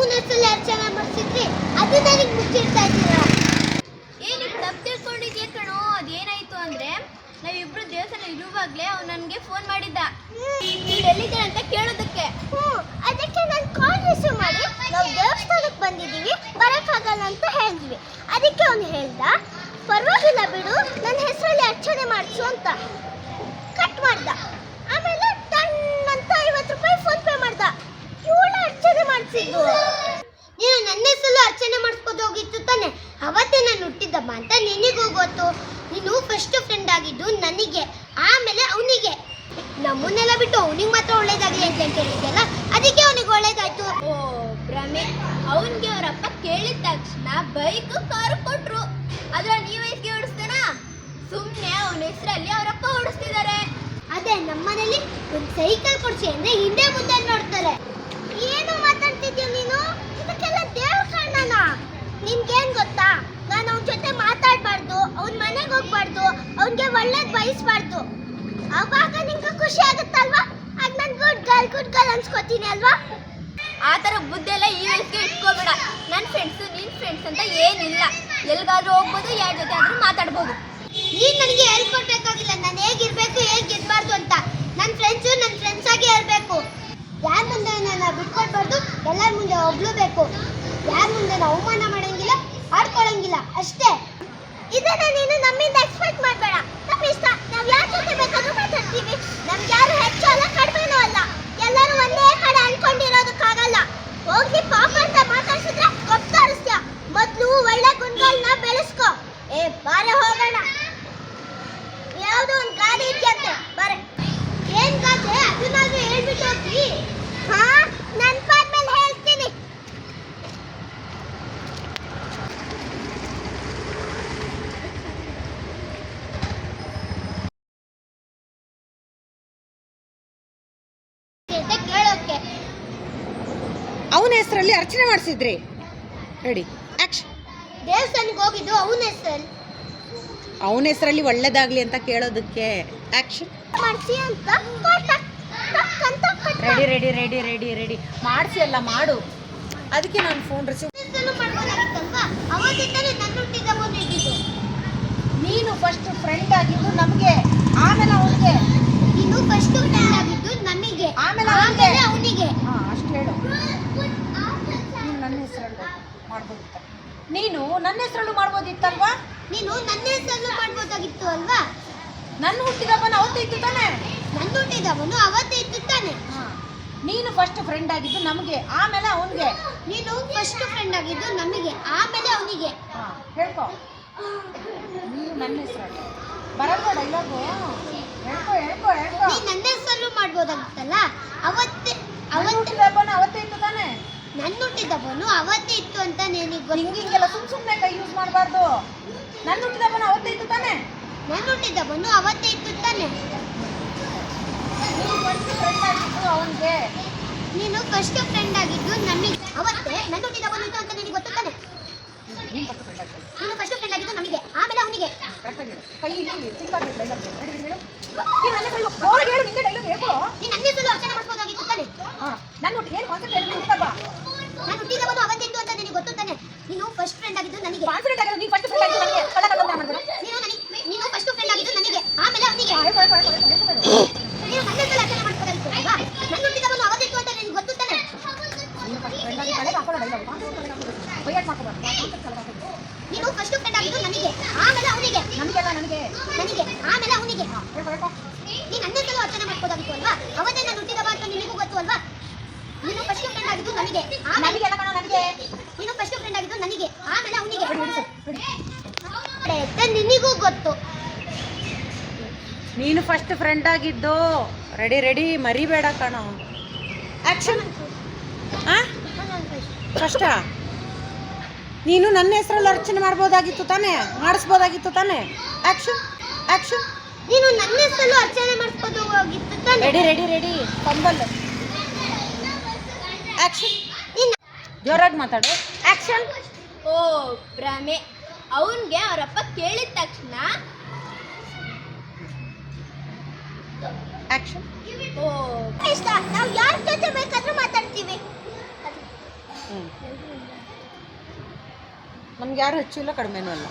ಅರ್ಚನೆ ಮಾಡಿಸಿದ್ರಿ ಅದು ನನಗೆ ಮುಚ್ಚಿರ್ತಾ ಇದ್ದೀರ? ಏನು ತಪ್ಪು ತಿಳ್ಕೊಂಡಿದ್ಯ ಕಣೋ? ಅದೇನಾಯ್ತು ಅಂದ್ರೆ ನಾವಿಬ್ರು ದೇವಸ್ಥಾನ ಇರುವಾಗಲೇ ಅವ್ನು ನನಗೆ ಫೋನ್ ಮಾಡಿದ್ದ. ನೀನು ಎಲ್ಲಿದ್ದೀರ ಅಂತ ಕೇಳೋದಕ್ಕೆ. ಹ್ಞೂ ಅದಕ್ಕೆ ನಾನು ಕಾಲ್ ರಿಸೀವ್ ಮಾಡಿ ನಾವು ದೇವಸ್ಥಾನಕ್ಕೆ ಬಂದಿದ್ದೀವಿ ಬರೋಕ್ಕಾಗಲ್ಲ ಅಂತ ಹೇಳಿದ್ವಿ. ಅದಕ್ಕೆ ಅವನು ಹೇಳ್ದ ಪರವಾಗಿಲ್ಲ ಬಿಡು ನನ್ನ ಹೆಸರಲ್ಲಿ ಅರ್ಚನೆ ಮಾಡಿಸು ಅಂತ ಕಟ್ ಮಾಡ್ದ ಆಮೇಲೆ ಟನ್ ಅಂತ ಐವತ್ತು ರೂಪಾಯಿ ಫೋನ್ ಪೇ ಮಾಡ್ದ ಇವಳು ಅರ್ಚನೆ ಮಾಡಿಸಿದ್ದು ನೀನು ನನ್ನ ಹೆಸರು ಅರ್ಚನೆ ಮಾಡಿಸ್ಬೋದು ಹೋಗಿತ್ತು ತಾನೆ ಅವತ್ತೇ ನಾನು ಹುಟ್ಟಿದ್ದಮ್ಮ ಅಂತ ನಿನಗೂ ಗೊತ್ತು. ನೀನು ಫಸ್ಟ್ ಫ್ರೆಂಡ್ ಆಗಿದ್ದು ನನಗೆ ಆಮೇಲೆ ಅವನಿಗೆ. ನಮ್ಮನ್ನೆಲ್ಲ ಬಿಟ್ಟು ಅವನಿಗೆ ಮಾತ್ರ ಒಳ್ಳೇದಾಗಲಿ ಅಂತ ಕೇಳಿದ್ದಲ್ಲ ಅದಕ್ಕೆ ಅವನಿಗೆ ಒಳ್ಳೇದಾಯ್ತು. ಓ ಭ್ರಮೆ. ಅವನಿಗೆ ಅವರಪ್ಪ ಕೇಳಿದ ತಕ್ಷಣ ಬೈಕ್ ಕಾರು ಕೊಟ್ರು. ಅದ್ರ ನೀವು ವಯಸ್ಸಿಗೆ ಓಡಿಸ್ತಾನ ಸುಮ್ಮನೆ ಅವನ ಹೆಸರಲ್ಲಿ ಅವರಪ್ಪ ಓಡಿಸ್ತಿದ್ದಾರೆ ಅದೇ ನಮ್ಮನೇಲಿ ಒಂದು ಸೈಕಲ್ ಕೊಡ್ಸಿ ಅಂದ್ರೆ ಹಿಂದೆ ಮುಂದೆ ನೋಡ್ತಾರೆ. ನಿನ್ಗೇನ್ ಗೊತ್ತಾ? ನಾನು ಅವನ ಜೊತೆ ಮಾತಾಡ್ಬಾರ್ದು ಅವನ ಮನೆಗೆ ಹೋಗ್ಬಾರ್ದು ಅವನಿಗೆ ಒಳ್ಳೇದ್ ಬಯಸ್ಬಾರ್ದು. ಅವಾಗ ನಿಮ್ಗೆ ಖುಷಿ ಆಗುತ್ತಲ್ವಾ? ಆಗ ನಾನು ಗುಡ್ ಗರ್ಲ್ ಗುಡ್ ಗರ್ಲ್ ಅನ್ಸ್ಕೊತೀನಿ ಅಲ್ವಾ? ಆ ಥರ ಬುದ್ಧಿ ಎಲ್ಲ ಈ ವಯಸ್ಸಿಗೆ ಇಟ್ಕೋಬೇಡ. ನನ್ನ ಫ್ರೆಂಡ್ಸು ನಿನ್ನ ಫ್ರೆಂಡ್ಸ್ ಅಂತ ಏನಿಲ್ಲ. ಎಲ್ಲಿಗಾದ್ರೂ ಹೋಗ್ಬೋದು ಯಾರ ಜೊತೆ ಆದ್ರೂ ಮಾತಾಡ್ಬೋದು. ನೀನ್ ನನಗೆ ಹೇಳ್ಕೊಡ್ಬೇಕಾಗಿಲ್ಲ. ನಾನು ಹೇಗಿರ್ಬೇಕು ಹೇಗಿರ್ಬಾರ್ದು ಅಂತ. ನನ್ನ ಫ್ರೆಂಡ್ಸು ನನ್ನ ಫ್ರೆಂಡ್ಸ್ ಆಗಿ ಇರಬೇಕು ಯಾರ ಮುಂದೆ ನಾನು ಬಿಟ್ಕೊಡ್ಬಾರ್ದು ಎಲ್ಲರ ಮುಂದೆ ಹೊಗ್ಲಬೇಕು ಯಾರ ಮುಂದೆ ಅವಮಾನ ಮಾಡಂಗಿಲ್ಲ ಆಡ್ಕೊಳ್ಳಂಗಿಲ್ಲ ಅಷ್ಟೇ. ಇದನ್ನ ನೀನು ನಮ್ಮಿಂದ ಎಕ್ಸ್ಪೆಕ್ಟ್ ಮಾಡಬೇಡ. ನಮ್ಮ ಇಷ್ಟ ನಾವು ಯಾರ ಜೊತೆ ಬೇಕಾದ್ರೂ ಮಾತಾಡ್ತೀವಿ. ಅವನ ಹೆಸರಲ್ಲಿ ಅರ್ಚನೆ ಮಾಡಿಸಿದ್ರಿ. ರೆಡಿ ಆಕ್ಷನ್ ದೇವಸ್ಥಾನಕ್ಕೆ ಹೋಗಿದ್ದು ಅವನ ಹೆಸರು ಅವನ ಹೆಸರಲ್ಲಿ ಒಳ್ಳೇದಾಗ್ಲಿ ಅಂತ ಕೇಳೋದಕ್ಕೆ ಆಕ್ಷನ್ ಮಾಡಿಸಿ ಅಂತ. Ready ready ready ready ready ಮಾಡಿಸಿ ಅಲ್ಲ ಮಾಡು. ಅದಕ್ಕೆ ನಾನು ಫೋನ್ ರಿಸೀವ್ ನೀನು ಫಸ್ಟ್ ಫ್ರೆಂಡ್ ಆಗಿದ್ದು ನಮಗೆ. ಆಮೇಲೆ ಅವನಿಗೆ ನೀನು ಫಸ್ಟ್ ಫ್ರೆಂಡ್ ಆಗಿದ್ದು ನಮಗೆ. ಆಮೇಲೆ ಆಮೇಲೆ ಅವನಿಗೆ ಹಾಂ ಅಷ್ಟು ಹೇಳು ನೀನು ನನ್ನ ಹೆಸರಲ್ಲೂ ಮಾಡ್ಬೋದಿತ್ತ. ನೀನು ನನ್ನ ಹೆಸರಲ್ಲೂ ಮಾಡ್ಬೋದಿತ್ತಲ್ವಾ? ನೀನು ನನ್ನ ಹೆಸರಲ್ಲೂ ಮಾಡ್ಬೋದಾಗಿತ್ತು ಅಲ್ವಾ? ನನ್ನ ಹುಟ್ಟಿದವನು ಅವತ್ತೇ ಇತ್ತು ತಾನೆ? ನನ್ನ ಹುಟ್ಟಿದವನು ಅವತ್ತೇ ಇತ್ತು ತಾನೆ? ಹಾಂ. ನೀನು ಫಸ್ಟ್ ಫ್ರೆಂಡ್ ಆಗಿದ್ದು ನಮಗೆ ಆಮೇಲೆ ಅವನಿಗೆ. ನೀನು ಫಸ್ಟ್ ಫ್ರೆಂಡ್ ಆಗಿದ್ದು ನಮಗೆ ಆಮೇಲೆ ಅವನಿಗೆ. ಹಾಂ ಹೇಳ್ಕೊ. ನೀನು ನನ್ನ ಹೆಸರಲ್ಲಿ ಬರಲ್ವಾ ಡೈಲಾಗು ಹೇಳ್ಕೊ ಹೇಳ್ಕೊ ಹೇಳ್ಕೊ. ನೀ ನನ್ನ ಹೆಸರಲ್ಲೂ ಮಾಡ್ಬೋದಾಗಿತ್ತಲ್ಲ? ಅವತ್ತೇ ಅವತ್ತು ಅವತ್ತೇ ಹುಟ್ಟಿದಬ್ಬನ ಅವತ್ತೇ ಇತ್ತು ತಾನೆ? ನನ್ನ ಹುಟ್ಟಿದವನು ಅವತ್ತೇ ಇತ್ತು ಅಂತ ನಿನಗೆ ಹಿಂಗೆ ಹಿಂಗೆಲ್ಲ ಸುಮ್ ಸುಮ್ಮನೆ ಕೈ ಯೂಸ್ ಮಾಡಬಾರ್ದು. ನನ್ನ ಹುಟ್ಟಿದವನು ಅವತ್ತೇ ಇತ್ತು ತಾನೆ. ನನ್ನ ಹುಟ್ಟಿದವನು ಅವತ್ತೇ ಇತ್ತು ತಾನೆ. ಅವನಿಗೆ. ನೀನು ಫಸ್ಟ್ ಫ್ರೆಂಡ್ ಆಗಿದ್ದು ನಮಗೆ. ಅವತ್ತೇ ನನ್ನ ಹುಟ್ಟಿದವನು ಇತ್ತು ಅಂತ ನಿನಗೆ ಗೊತ್ತು ತಾನೆ. ನೀನು ಫಸ್ಟ್ ಫ್ರೆಂಡ್ ಆಗಿದ್ದು. ನಮಗೆ. ಆಮೇಲೆ ಅವನಿಗೆ. ಕೈ ಇಲ್ಲಿ ಸಿಕ್ಕಾಗಿ ಡೈಲಾಗ್ ಹೇಳು ಹೇಳು ನೀನು ನನ್ನ ಹೇಳು ಜೋರಾಗಿ ಹೇಳು ನಿಂಗೆ ಡೈಲಾಗ್ ಹೇಳ್ಕೊ ನೀನು ನನ್ನ ಹೆಸರು ಅರ್ಚನೆ ಮಾಡಿಸ್ಬೋದಾಗಿತ್ತು ತಾನೆ ಹಾಂ ನನ್ನ ಹುಟ್ಟಿ ಏನು ಕಾನ್ಸೆಪ್ಟ್ ಹೇಳಿ ಹುಟ್ಟಬ್ಬ ನಾನು ಹುಟ್ಟಿದವನು ಅವತ್ತಿತ್ತು ಅಂತ ನಿನಗೆ ಗೊತ್ತು ತಾನೆ ನೀನು ಫಸ್ಟ್ ಫ್ರೆಂಡ್ ಆಗಿದ್ದು ನನಗೆ ಕಾನ್ಫಿಡೆಂಟ್ ಆಗಿರೋ ನೀನು ಫಸ್ಟ್ ಫ್ರೆಂಡ್ ಆಗಿದ್ದು ನನಗೆ ಕಳ್ಳ ಕಳ್ಳ ಮಾಡ್ತಾರೆ ನೀನು ನನಗೆ ನೀನು ಫಸ್ಟ್ ಫ್ರೆಂಡ್ ಆಗಿದ್ದು ನನಗೆ ಆಮೇಲೆ ಅವನಿಗೆ ಹೇಳ್ಕೊ ಹೇಳ್ಕೊ ಹೇಳ್ಕೊ ಹೇಳ್ಕೊ ಹೇಳ್ಕೊ ನೀನು ನನ್ನ ಹೆಸರು ಅರ್ಚನೆ ಮಾಡಿಸ್ಬೋದಾಗಿತ್ತು ಅಲ್ವಾ ನನ್ನ ಹುಟ್ಟಿದವನು ಅವತ್ತಿತ್ತು ಅಂತ ನಿನಗೆ ಗೊತ್ತು ತಾನೆ ನೀನು ಫಸ್ಟ್ ಫ್ರೆಂಡ್ ಆಗಿ ಕಳೆಗೆ ಹಾಕೊಳ್ಳೋ ಡೈಲಾಗ್ ಕಾನ್ಸೆಪ್ಟ್ ಕಳೆಗೆ ಹಾಕೋದು ಬೈಯಾಟ್ ಮಾಡ್ಕೋಬಾರ್ದು ಕಾನ್ಸೆಪ್ಟ್ ಕಳೆಗೆ ಹಾಕೋದು ನೀನು ಫಸ್ಟ್ ಫ್ರೆಂಡ್ ಆಗಿದ್ದು ನನಗೆ ಆಮೇಲೆ ಅವನಿಗೆ ನನಗೆಲ್ಲ ನನಗೆ ನನಗೆ ಆಮೇಲೆ ಅವನಿಗೆ ನೀನು ನನ್ನ ಸಲ ಅರ್ಚನೆ ಮಾಡ್ಬೋದಾಗಿತ್ತು ಅಲ್ವಾ ಅವತ್ತೇ ನಾನು ಹುಟ್ಟಿದವ ಅಂತ ನಿನಗೂ ಗೊತ್ತು ಅಲ್ವಾ ನೀನು ಫಸ್ಟ್ ಫ್ರೆಂಡ್ ಆಗಿದ್ದು ನನಗೆ ಆಮೇಲೆ ನನಗೆಲ್ಲ ಕಣ ನನಗೆ ನೀನು ಫಸ್ಟ್ ಫ್ರೆಂಡ್ ಆಗಿದ್ದು ನನಗೆ ಆಮೇಲೆ ಅವನಿಗೆ ನಿನಗೂ ಗೊತ್ತು. ನೀನು ಫಸ್ಟ್ ಫ್ರೆಂಡ್ ಆಗಿದ್ದು. ರೆಡಿ ರೆಡಿ ಮರಿಬೇಡ ಕಣೋ. ಆಕ್ಷನ್ ಹಾಂ ಕಷ್ಟ ನೀನು ನನ್ನ ಹೆಸರಲ್ಲಿ ಅರ್ಚನೆ ಮಾಡ್ಬೋದಾಗಿತ್ತು ತಾನೇ? ಮಾಡಿಸ್ಬೋದಾಗಿತ್ತು ತಾನೇ? ಆಕ್ಷನ್ ಆಕ್ಷನ್ ನೀನು ನನ್ನ ಹೆಸರಲ್ಲೂ ಅರ್ಚನೆ ಮಾಡಿಸ್ಬೋದು ಹೋಗಿತ್ತು ತಾನೆ? ರೆಡಿ ರೆಡಿ ರೆಡಿ ಕಂಬಲ್ ಆಕ್ಷನ್ ನೀನು ಜೋರಾಗಿ ಮಾತಾಡು. ಆಕ್ಷನ್ ಓ ಭ್ರಮೆ. ಅವನಿಗೆ ಅವರಪ್ಪ ಕೇಳಿದ ತಕ್ಷಣ ಆಕ್ಷನ್ ಓ. ಇಷ್ಟ. ನಾವು ಯಾರ ಜೊತೆ ಬೇಕಾದರೂ ಮಾತಾಡ್ತೀವಿ. ನಮ್ಗೆ ಯಾರು ಹೆಚ್ಚು ಇಲ್ಲ ಕಡಿಮೆನೂ ಅಲ್ಲ.